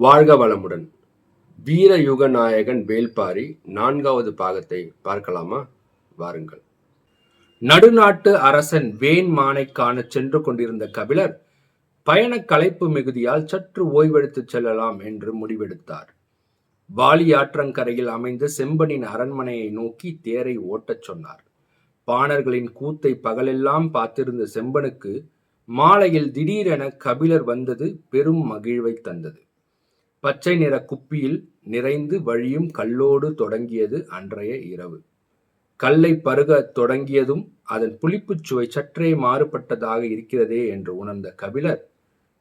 வாழ்க வளமுடன். வீரயுக நாயகன் வேல்பாரி நான்காவது பாகத்தை பார்க்கலாமா? வாருங்கள். நடுநாட்டு அரசன் வேன் மானை காண சென்று கொண்டிருந்த கபிலர் பயண களைப்பு மிகுதியால் சற்று ஓய்வெடுத்துச் செல்லலாம் என்று முடிவெடுத்தார். வாலியாற்றங்கரையில் அமைந்த செம்பனின் அரண்மனையை நோக்கி தேரை ஓட்டச் சொன்னார். பாணர்களின் கூத்தை பகலெல்லாம் பார்த்திருந்த செம்பனுக்கு மாலையில் திடீரென கபிலர் வந்தது பெரும் மகிழ்வை தந்தது. பச்சை நிற குப்பியில் நிறைந்து வழியும் கல்லோடு தொடங்கியது அன்றைய இரவு. கல்லை பருகத் தொடங்கியதும் அதன் புளிப்புச் சுவை சற்றே மாறுபட்டதாக இருக்கிறதே என்று உணர்ந்த கபிலர்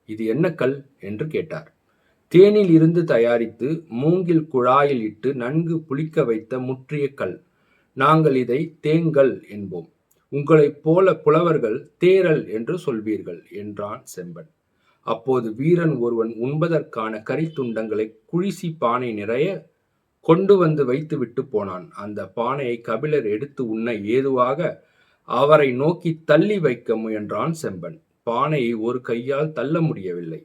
இது என்ன கல்? என்று கேட்டார். தேனில் இருந்து தயாரித்து மூங்கில் குழாயில் இட்டு நன்கு புளிக்க வைத்த முற்றிய கல். நாங்கள் இதை தேங்கல் என்போம். உங்களைப் போல புலவர்கள் தேரல் என்று சொல்வீர்கள் என்றான் செம்பன். அப்போது வீரன் ஒருவன் உண்பதற்கான கரித்துண்டங்களை குழிசி பானை நிறைய கொண்டு வந்து வைத்துவிட்டு போனான். அந்த பானையை கபிலர் எடுத்து உண்ண ஏதுவாக அவரை நோக்கி தள்ளி வைக்க முயன்றான் செம்பன். பானையை ஒரு கையால் தள்ள முடியவில்லை.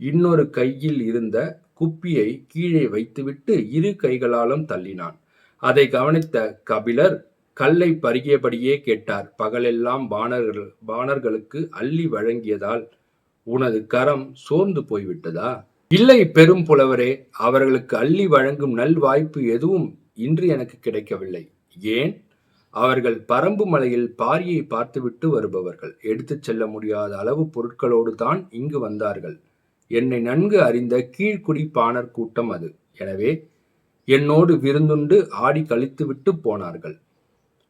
இன்னொரு கையில் இருந்த குப்பியை கீழே வைத்துவிட்டு இரு கைகளாலும் தள்ளினான். அதை கவனித்த கபிலர் கல்லை பருகியபடியே கேட்டார். பகலெல்லாம் பாணர்கள் பாணர்களுக்கு அள்ளி வழங்கியதால் உனது கரம் சோர்ந்து போய்விட்டதா? இல்லை பெரும் புலவரே அவர்களுக்கு அள்ளி வழங்கும் நல் வாய்ப்பு எதுவும் இன்று எனக்கு கிடைக்கவில்லை. ஏன்? அவர்கள் பரம்பு மலையில் பாரியை பார்த்துவிட்டு வருபவர்கள். எடுத்துச் செல்ல முடியாத அளவு பொருட்களோடு தான் இங்கு வந்தார்கள். என்னை நன்கு அறிந்த கீழ்குடி பாணர் கூட்டம் அது. எனவே என்னோடு விருந்துண்டு ஆடி கழித்துவிட்டு போனார்கள்.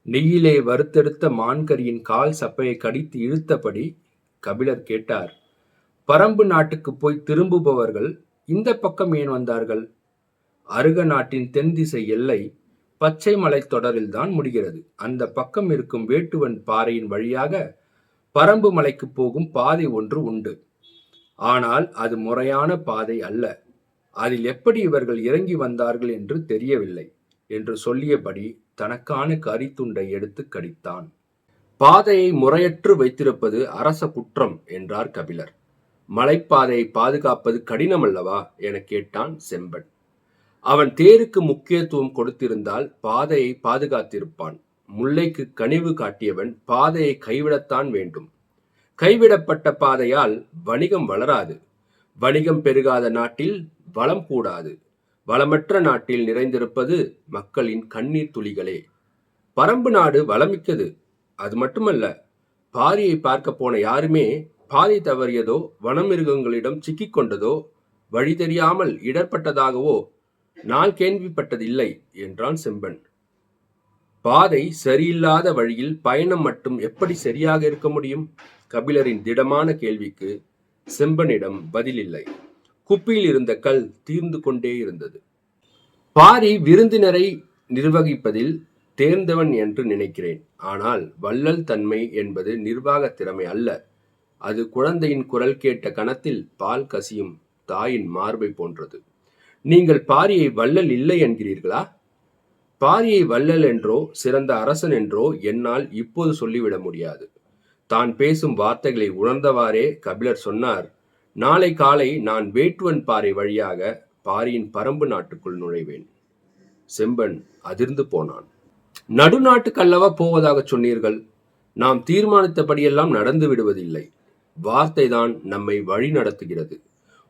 நெய்யிலே வறுத்தெடுத்த மான்கரியின் கால் சப்பையை கடித்து இழுத்தபடி கபிலர் கேட்டார் பரம்பு நாட்டுக்கு போய் திரும்புபவர்கள் இந்த பக்கம் ஏன் வந்தார்கள்? அருக நாட்டின் தென் திசை எல்லை பச்சை மலை தொடரில்தான் முடிகிறது. அந்த பக்கம் இருக்கும் வேட்டுவன் பாறையின் வழியாக பரம்பு மலைக்கு போகும் பாதை ஒன்று உண்டு. ஆனால் அது முறையான பாதை அல்ல. அதில் எப்படி இவர்கள் இறங்கி வந்தார்கள் என்று தெரியவில்லை என்று சொல்லியபடி தனக்கான கரித்துண்டை எடுத்து கடித்தான். பாதையை முறையற்று வைத்திருப்பது அரச குற்றம் என்றார் கபிலர். மலைப்பாதையை பாதுகாப்பது கடினமல்லவா? என கேட்டான் செம்பன். அவன் தேருக்கு முக்கியத்துவம் கொடுத்திருந்தால் பாதையை பாதுகாத்திருப்பான். முல்லைக்கு கனிவு காட்டியவன் பாதையை கைவிடத்தான் வேண்டும். கைவிடப்பட்ட பாதையால் வணிகம் வளராது. வணிகம் பெருகாத நாட்டில் வளம் கூடாது. வளமற்ற நாட்டில் நிறைந்திருப்பது மக்களின் கண்ணீர் துளிகளே. பரம்பு நாடு வளமிக்கது. அது மட்டுமல்ல பாரியை பார்க்க போன யாருமே பாதை தவறியதோ வனமிருகங்களிடம் சிக்கிக் கொண்டதோ வழி தெரியாமல் இடர்பட்டதாகவோ நான் கேள்விப்பட்டதில்லை என்றான் செம்பன். பாதை சரியில்லாத வழியில் பயணம் மட்டும் எப்படி சரியாக இருக்க முடியும்? கபிலரின் திடமான கேள்விக்கு செம்பனிடம் பதிலில்லை. குப்பியில் இருந்த கல் தீர்ந்து கொண்டே இருந்தது. பாரி விருந்தினரை நிர்வகிப்பதில் தேர்ந்தவன் என்று நினைக்கிறேன். ஆனால் வள்ளல் தன்மை என்பது நிர்வாக திறமை அல்ல. அது குழந்தையின் குரல் கேட்ட கணத்தில் பால் கசியும் தாயின் மார்பை போன்றது. நீங்கள் பாரியை வள்ளல் இல்லை என்கிறீர்களா? பாரியை வள்ளல் என்றோ சிறந்த அரசன் என்றோ என்னால் இப்போது சொல்லிவிட முடியாது. தான் பேசும் வார்த்தைகளை உணர்ந்தவாறே கபிலர் சொன்னார் நாளை காலை நான் வேட்டுவன் பாறை வழியாக பாரியின் பரம்பு நாட்டுக்குள் நுழைவேன். செம்பன் அதிர்ந்து போனான். நடுநாட்டுக்கல்லவா போவதாக சொன்னீர்கள். நாம் தீர்மானித்தபடியெல்லாம் நடந்து விடுவதில்லை. வார்த்தைதான் நம்மை வழி நடத்துகிறது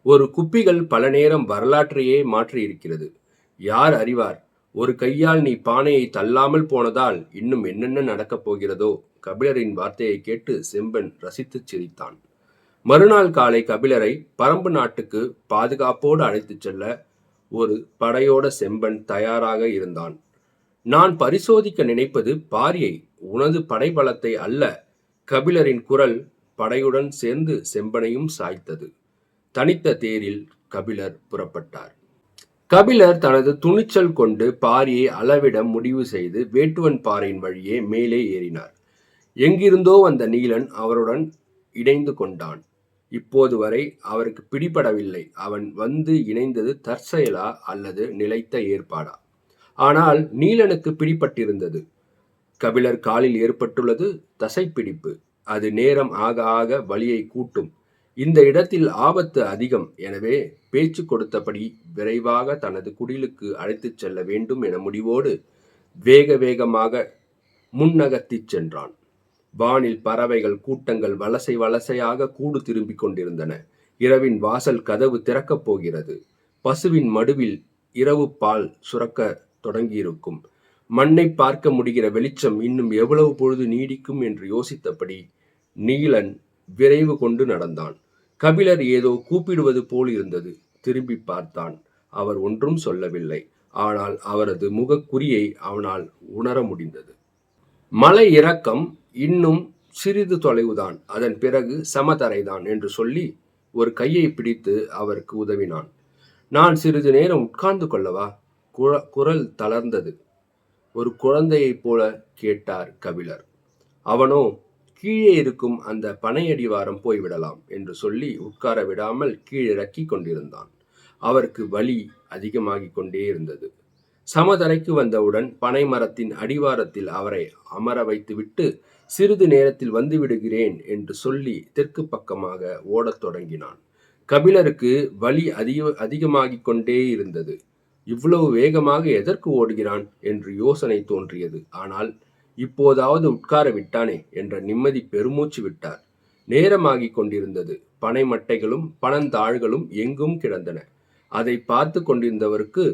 ஒரு குப்பிகள் பல நேரம் வரலாற்றையே மாற்றியிருக்கிறது. யார் அறிவார் ஒரு கையால் நீ பானையை தள்ளாமல் போனதால் இன்னும் என்னென்ன நடக்கப் போகிறதோ? கபிலரின் வார்த்தையை கேட்டு செம்பன் ரசித்துச் சிரித்தான். மறுநாள் காலை கபிலரை பரம்பு நாட்டுக்கு பாதுகாப்போடு அழைத்துச் செல்ல ஒரு படையோட செம்பன் தயாராக இருந்தான். நான் பரிசோதிக்க நினைப்பது பாரியை உனது படைபலத்தை அல்ல. கபிலரின் குரல் படையுடன் சேர்ந்து செம்பனையும் சாய்த்தது. தனித்த தேரில் கபிலர் புறப்பட்டார். கபிலர் தனது துணிச்சல் கொண்டு பாரியை அளவிட முடிவு செய்து வேட்டுவன் பாறையின் வழியே மேலே ஏறினார். எங்கிருந்தோ வந்த நீலன் அவருடன் இணைந்து கொண்டான். இப்போது வரை அவருக்கு பிடிபடவில்லை. அவன் வந்து இணைந்தது தற்செயலா அல்லது நிலைத்த ஏற்பாடா? ஆனால் நீலனுக்கு பிடிபட்டிருந்தது. கபிலர் காலில் ஏற்பட்டுள்ளது தசைப்பிடிப்பு. அது நேரம் ஆக ஆக வழியை கூட்டும். இந்த இடத்தில் ஆபத்து அதிகம். எனவே பேச்சு கொடுத்தபடி விரைவாக தனது குடிலுக்கு அழைத்துச் செல்ல வேண்டும் என முடிவோடு வேக வேகமாக முன்னகத்திச் சென்றான். வானில் பறவைகள் கூட்டங்கள் வலசை வலசையாக கூடு திரும்பிக் கொண்டிருந்தன. இரவின் வாசல் கதவு திறக்கப் போகிறது. பசுவின் மடுவில் இரவு பால் சுரக்க தொடங்கியிருக்கும். மண்ணை பார்க்க முடிகிற வெளிச்சம் இன்னும் எவ்வளவு பொழுது நீடிக்கும் என்று யோசித்தபடி நீலன் விரைவு கொண்டு நடந்தான். கபிலர் ஏதோ கூப்பிடுவது போல் இருந்தது. திரும்பி பார்த்தான். அவர் ஒன்றும் சொல்லவில்லை. ஆனால் அவரது முகக்குறியை அவனால் உணர முடிந்தது. மலை இறக்கம் இன்னும் சிறிது தொலைவுதான். அதன் பிறகு சமதரைதான் என்று சொல்லி ஒரு கையை பிடித்து அவருக்கு உதவினான். நான் சிறிது நேரம் உட்கார்ந்து கொள்ளவா? குரல் தளர்ந்தது. ஒரு குழந்தையைப் போல கேட்டார் கபிலர். அவனோ கீழே இருக்கும் அந்த பனையடிவாரம் போய்விடலாம் என்று சொல்லி உட்கார விடாமல் கீழிறக்கி கொண்டிருந்தான். அவருக்கு வலி அதிகமாகிக் கொண்டே இருந்தது. சமதரைக்கு வந்தவுடன் பனை மரத்தின் அடிவாரத்தில் அவரை அமர வைத்துவிட்டு சிறிது நேரத்தில் வந்து விடுகிறேன் என்று சொல்லி தெற்கு பக்கமாக ஓடத் தொடங்கினான். கபிலருக்கு வலி அதிக அதிகமாகிக் கொண்டே இருந்தது. இவ்வளவு வேகமாக எதற்கு ஓடுகிறான் என்று யோசனை தோன்றியது. ஆனால் இப்போதாவது உட்கார விட்டானே என்ற நிம்மதி பெருமூச்சு விட்டார். நேரமாகிக் கொண்டிருந்தது. பனை மட்டைகளும் பணந்தாள்களும் எங்கும் கிடந்தன. அதை பார்த்து கொண்டிருந்தவருக்கு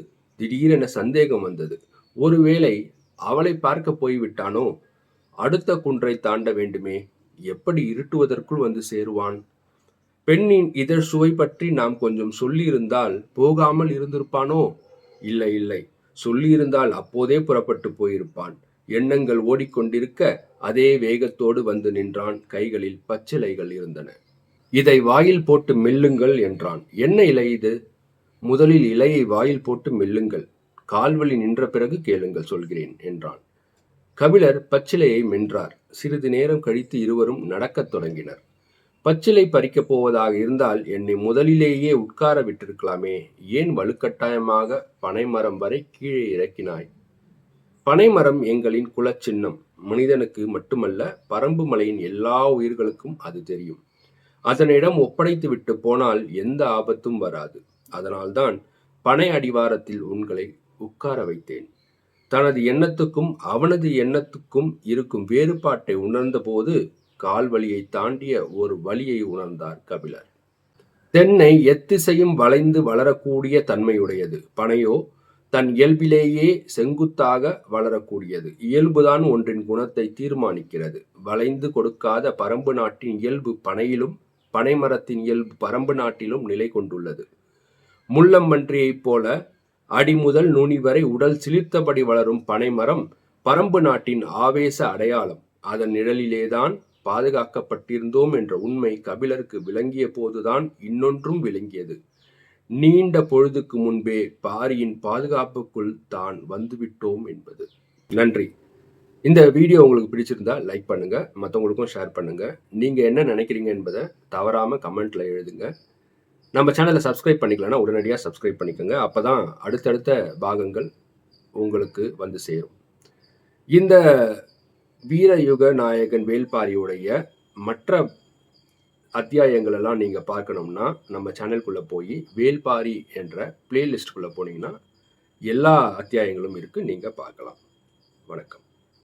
திடீரென சந்தேகம் வந்தது. ஒருவேளை அவளை பார்க்க போய்விட்டானோ? அடுத்த குன்றை தாண்ட வேண்டுமே. எப்படி இருட்டுவதற்குள் வந்து சேருவான்? பெண்ணின் இதழ் சுவை பற்றி நாம் கொஞ்சம் சொல்லியிருந்தால் போகாமல் இருந்திருப்பானோ? இல்லை இல்லை. சொல்லியிருந்தால் அப்போதே புறப்பட்டு போயிருப்பான். எண்ணங்கள் ஓடிக்கொண்டிருக்க அதே வேகத்தோடு வந்து நின்றான். கைகளில் பச்சிலைகள் இருந்தன. இதை வாயில் போட்டு மெல்லுங்கள் என்றான். என்ன இலை இது? முதலில் இலையை வாயில் போட்டு மெல்லுங்கள். கால்வழி நின்ற பிறகு கேளுங்கள் சொல்கிறேன் என்றான். கபிலர் பச்சிலையை மென்றார். சிறிது நேரம் கழித்து இருவரும் நடக்கத் தொடங்கினர். பச்சிலை பறிக்கப் போவதாக இருந்தால் என்னை முதலிலேயே உட்கார விட்டிருக்கலாமே. ஏன் வலுக்கட்டாயமாக பனைமரம் வரை கீழே இறக்கினாய்? பனைமரம் எங்களின் குலச்சின்னம். மனிதனுக்கு மட்டுமல்ல பரம்பு மலையின் எல்லா உயிர்களுக்கும் அது தெரியும். அதனிடம் ஒப்படைத்து விட்டு போனால் எந்த ஆபத்தும் வராது. அதனால்தான் பனை அடிவாரத்தில் உங்களை உட்கார வைத்தேன். தனது எண்ணத்துக்கும் அவனது எண்ணத்துக்கும் இருக்கும் வேறுபாட்டை உணர்ந்தபோது கால் வழியை தாண்டிய ஒரு வழியை உணர்ந்தார் கபிலர். தென்னை எத்திசையும் வளைந்து வளரக்கூடிய தன்மையுடையது. பனையோ தன் இயல்பிலேயே செங்குத்தாக வளரக்கூடியது. இயல்புதான் ஒன்றின் குணத்தை தீர்மானிக்கிறது. வளைந்து கொடுக்காத பரம்பு நாட்டின் இயல்பு பனையிலும் பனைமரத்தின் இயல்பு பரம்பு நாட்டிலும் நிலை கொண்டுள்ளது. முள்ளம்பன்றியைப் போல அடி முதல் நுனி வரை உடல் சிலிர்த்தபடி வளரும் பனைமரம் பரம்பு நாட்டின் ஆவேச அடையாளம். அதன் நிழலிலேதான் பாதுகாக்கப்பட்டிருந்தோம் என்ற உண்மை கபிலருக்கு விளங்கிய போதுதான் இன்னொன்றும் விளங்கியது. நீண்ட பொழுதுக்கு முன்பே பாரியின் பாதுகாப்புக்குள் தான் வந்துவிட்டோம் என்பது. நன்றி. இந்த வீடியோ உங்களுக்கு பிடிச்சிருந்தா லைக் பண்ணுங்க மற்றவங்களுக்கும் ஷேர் பண்ணுங்க. நீங்க என்ன நினைக்கிறீங்க என்பதை தவறாம கமெண்ட்ல எழுதுங்க. நம்ம சேனலை சப்ஸ்கிரைப் பண்ணிக்கலன்னா உடனடியாக சப்ஸ்கிரைப் பண்ணிக்கோங்க. அப்போ தான் அடுத்தடுத்த பாகங்கள் உங்களுக்கு வந்து சேரும். இந்த வீரயுக நாயகன் வேல்பாரியுடைய மற்ற அத்தியாயங்கள் எல்லாம் நீங்கள் பார்க்கணும்னா நம்ம சேனல்குள்ளே போய் வேல்பாரி என்ற பிளேலிஸ்ட்குள்ளே போனீங்கன்னா எல்லா அத்தியாயங்களும் இருக்குது நீங்கள் பார்க்கலாம். வணக்கம்.